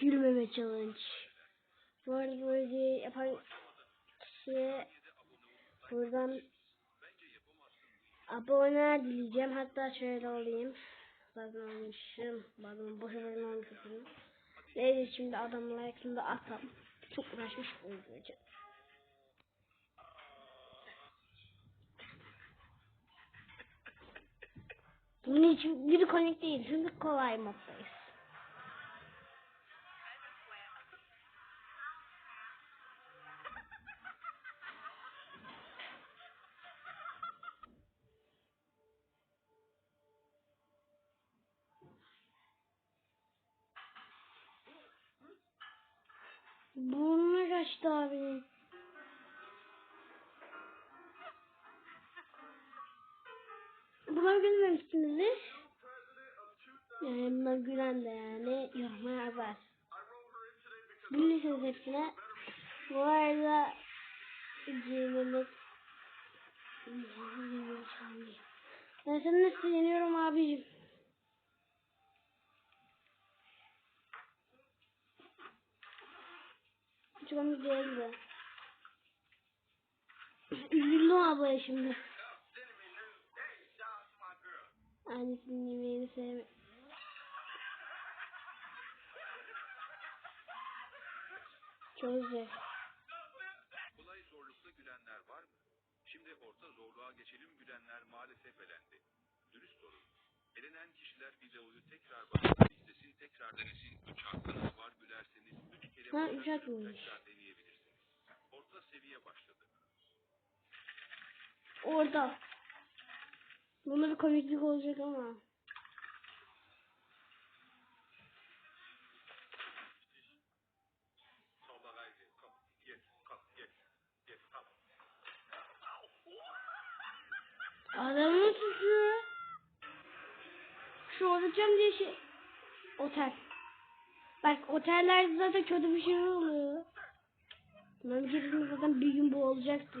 Gülmeme challenge. Bu arada böyle yapan kişiye buradan aboneler dileyeceğim. Hatta şöyle olayım. Zaten almışım. Bazen boşa boşuna almışım. Neyse şimdi adamın ayakında atam. Çok uğraşmış olacak. Bunun için bir connect değil çünkü kolay moddayız. Burnuna kaçtı abinin. Buna gülmemişsinizdir. Yani buna gülen de yani yoruma yazar. Gülürseniz hepsine. Bu arada Cemil'in ben seni nasıl yeniyorum abicim? Komik değildi. Üzüldüm ablaya şimdi. Annesinin yemeğini sevme. Çok. Kolay zorlukta gülenler var mı? Şimdi orta zorluğa geçelim gülenler maalesef elendi. Dürüst olun. Elenen kişiler videoyu tekrar baştan izlesin, tekrar denesin. Üç hakkınız var gülerseniz üç kere Ha, üç hak tekrar deneyebilirsiniz. Orta seviye başladı. Orada. Bunda bir komiklik olacak ama. Solda gayri. Kalk. Yes. Kalk. Yes. Yes. Kalk. Adamın suçu. Şu olacağım diye şey. Otel. Bak otellerde zaten kötü bir şey oluyor. Ben keresinde zaten bir gün bu olacaktı.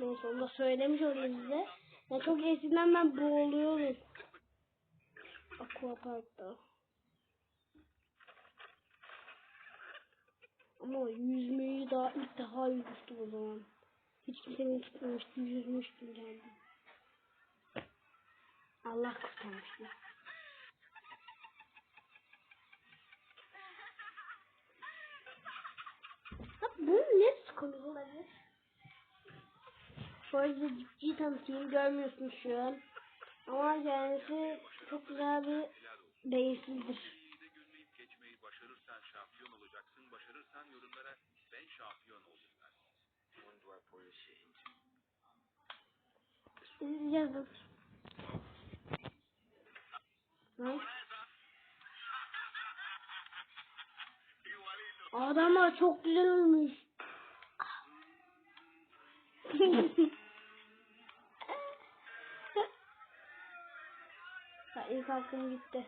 Neyse onu da söylemiş olayım size. Ya çok eskiden ben boğuluyordum. Aquapark'ta. Ama yüzmeyi daha ilk defa yüzmüştüm o zaman. Hiç kimsenin tutmamıştı, yüzmüştüm kendim. Allah kurtarmıştı. Ha, bu ne komik olabilir? Arada ciddi tanıtayım görmüyorsunuz şu an. Ama kendisi çok güzel bir beyinsizdir. İyi de gülmeyip geçmeyi başarırsan. Lan. Adamlar çok güzel olmuş. ha, ilk hakkım gitti.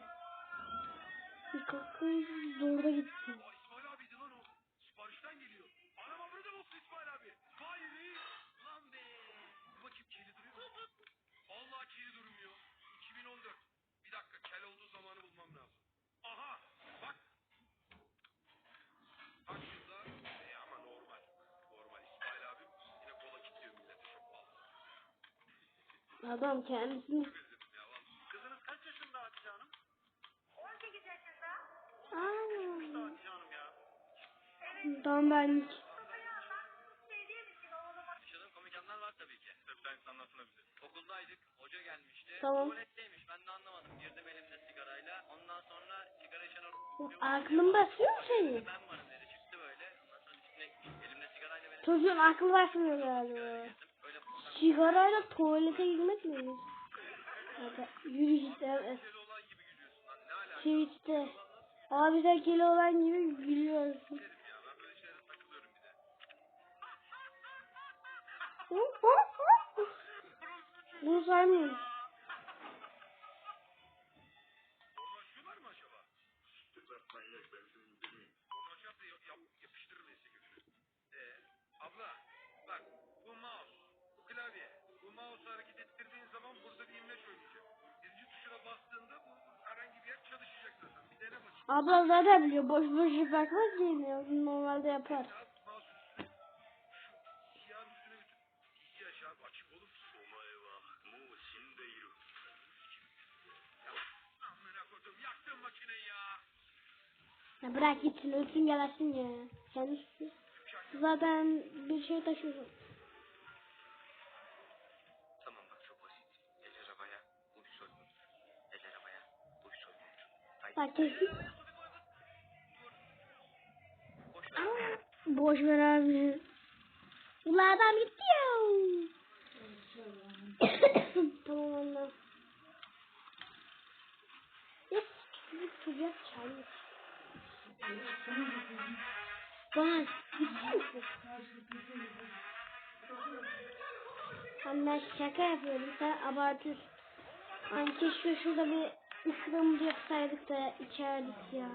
İlk hakkım zorda gitti. Adam kendisini... Kızınız kaç yaşında Hatice Hanım? 18 yaşında. Aa, Hatice Hanım ya. tam benlik. Babaya anlat. Sevdiğim için oğluma Yaşadığım komik anlar var tabii ki. Tabii sen anlatsana bize. Okuldaydık, hoca gelmişti. Tamam. Tuvaletteymiş, ben de anlamadım. Girdim elimde sigarayla. Ondan sonra sigara içen o... aklın basıyor mu senin? Ben varım dedi, çıktı böyle. Ondan sonra içine elimde sigarayla Çocuğun aklı basmıyor galiba. Sigarayla tuvalete girmek mi? Hadi yürü git evet. Twitch'te. Abi sen kilo olan gibi gülüyorsun. Derim ya bütün. İki yaşa açık olur. Amına kodum yaktın makineyi ya. Bırak gitsin ölsün gelersin ya. Kendisi zaten bir şey taşıyor. Bak kesin. Boş ver. Abi. Ulan adam gitti ya. tamam. Bana gitsin misin? Hani ben şaka yapıyorum sen abartıyorsun. Hani keşke şurada bir ısırımcı yapsaydık da içerdik ya.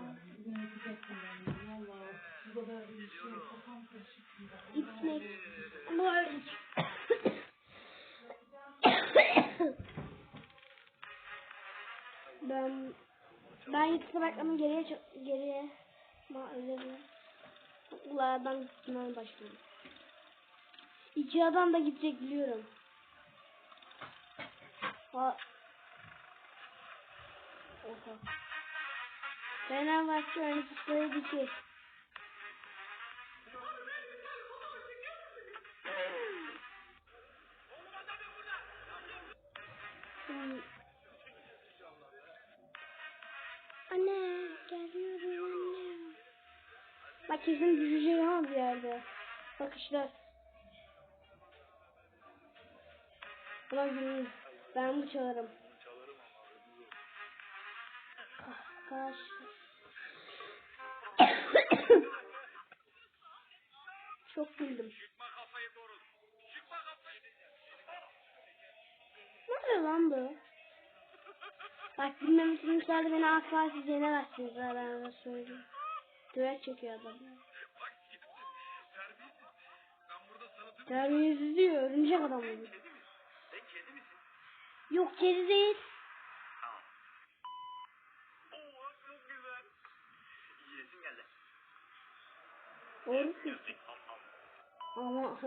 Gitmek. Ama ben ben yıkıkla bakmamı geriye çok geriye ma özür dilerim. Ulardan gitmeye başlıyorum. İki adam da gidecek biliyorum. Ha. Oha. Fenerbahçe oyuncuları dikey. Hmm. Anne geliyorum anne. Bak kesin düşeceğim ha bir yerde. Bakışlar. Ulan gülüm. Ben bu çalarım. Kaç. Çok güldüm. Nerede lan bu? Bak bilmem için müsaade beni asla siz yenemezsiniz de söyleyeyim. Düet çekiyor adam. Terbiyesiz. Diyor. Örümcek adam bu. Yok kedi değil. Tamam. Oo çok güzel. Yiyesim geldi. Doğru. Ama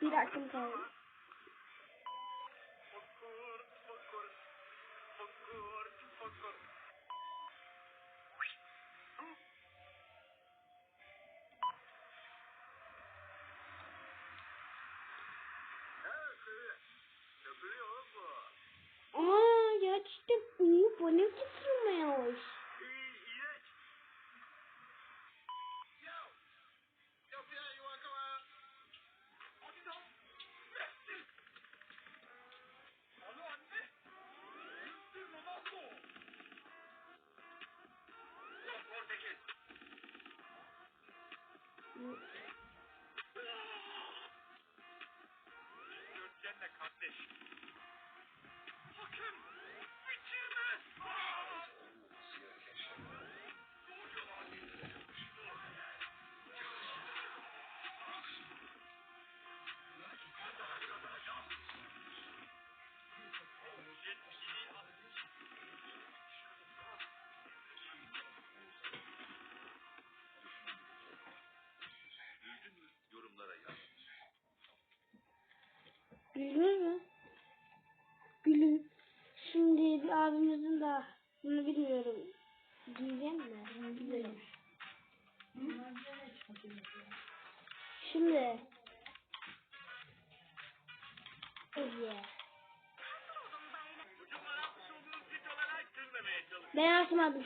bir dakika kaldı. Fokur. Köpürüyor oğlum bu. Aa gerçekten Gülür mü? Gülün. Şimdi bir abimizin daha bunu bilmiyorum. Diyeceğim mi? Güzelim. Şimdi. Yeah. Ben açmadım.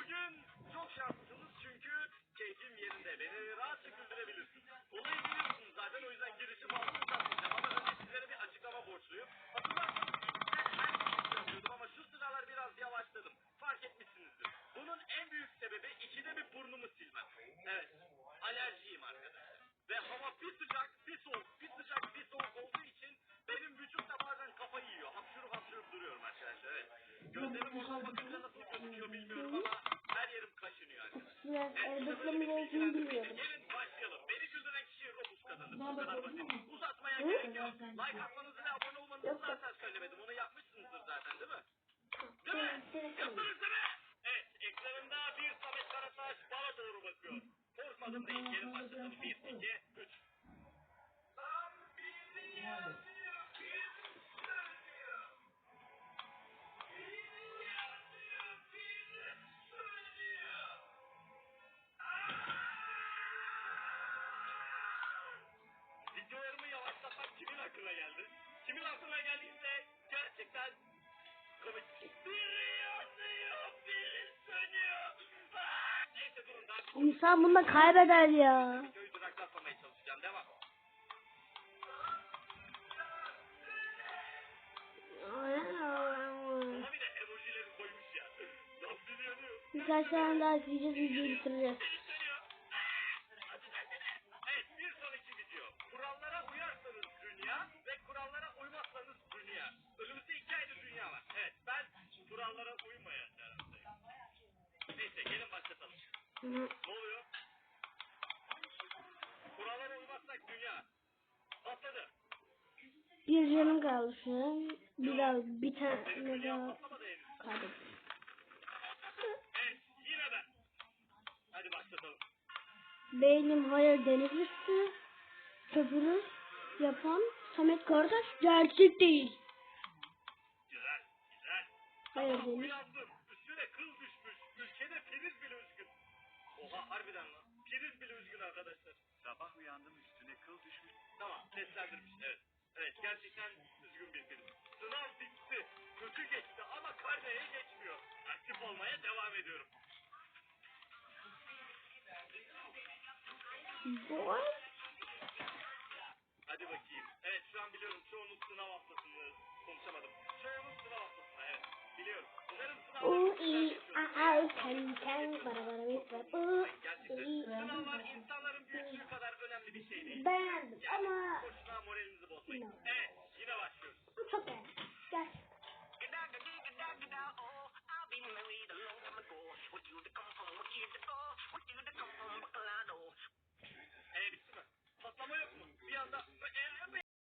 Ve hava bir sıcak bir soğuk, bir sıcak bir soğuk olduğu için benim vücut da bazen kafayı yiyor. Hapşurup hapşurup duruyorum arkadaşlar. Evet. Gözlerim oradan bakınca nasıl gözüküyor bilmiyorum ama her yerim kaşınıyor arkadaşlar. Biraz elbette gerektiğini bilmiyorum. Gelin başlayalım. Beni güldüren kişiye Robux kazanır. Bu kadar basit. Uzatmaya gerek yok. Like atmanızı ve abone olmanızı zaten söylemedim. Onu yapmışsınızdır zaten değil mi? Değil mi? Hazırlayın gelin başlatalım. Bir, iki, üç. Videolarımı İnsan bunda kaybeder ya. Birkaç tane daha izleyeceğiz videoyu bitireceğiz. Biri Bir canım kaldı şu an. Bir tane daha başlatalım. Beynim hayır deniz üstü. Köprü yapan Samet kardeş gerçek değil. Güzel, güzel. Hayır deniz. Üstüne kıl düşmüş. Ülkede priz bile üzgün. Oha harbiden lan. Bile üzgün arkadaşlar. Sabah uyandım üstüne kıl düşmüş. Tamam seslendirmiş evet. Evet gerçekten üzgün bir priz. Sınav bitti. Kötü geçti ama karneye geçmiyor. Aktif olmaya devam ediyorum. Boy. Hadi bakayım. Evet şu an biliyorum çoğunuz sınav haftasında konuşamadım. Çoğunuz sınav haftasında evet. U i a a bara bara bir var. U i a a Beğendim ama no. Evet yine. Bu çok. Gel. Ee bitti mi? Patlama yok mu? Bir anda